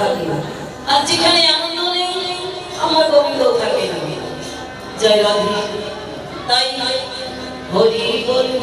থাকি না আর যেখানে আনন্দ নেই, আমার গোবিন্দ থাকে না। জয় রাধে। তাই হরি বলব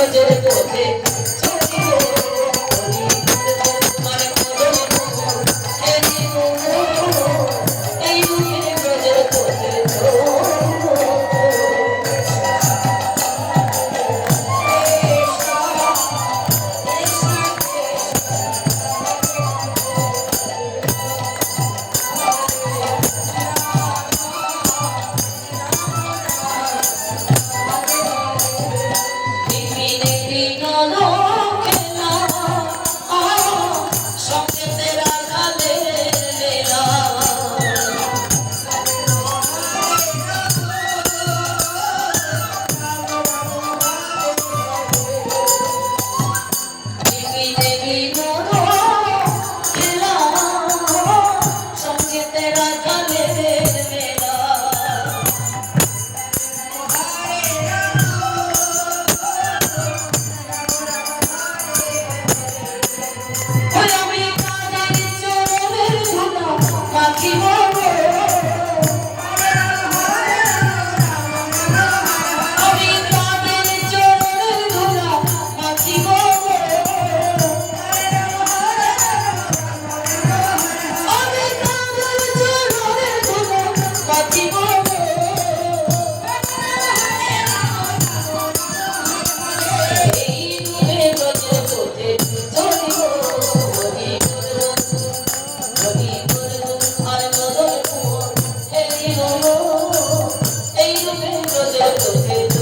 নজর তোকে চোখে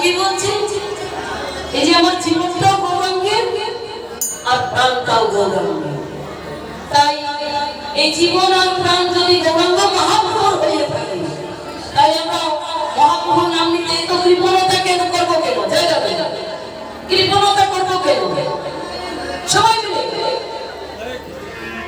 কি বলছে? এই যে আমার জীবনটাও গৌরাঙ্গের আর প্রাণটাও গৌরাঙ্গের এই জীবন আর প্রাণ যদি গোবিন্দ মহাপ্রভুর হয়ে থাকে। তাই আমরা মহাপ্রভুর নাম নিতে তো কৃপণতা কেন করব কেন? জায়গা কৃপণতা করব কেন? সবাই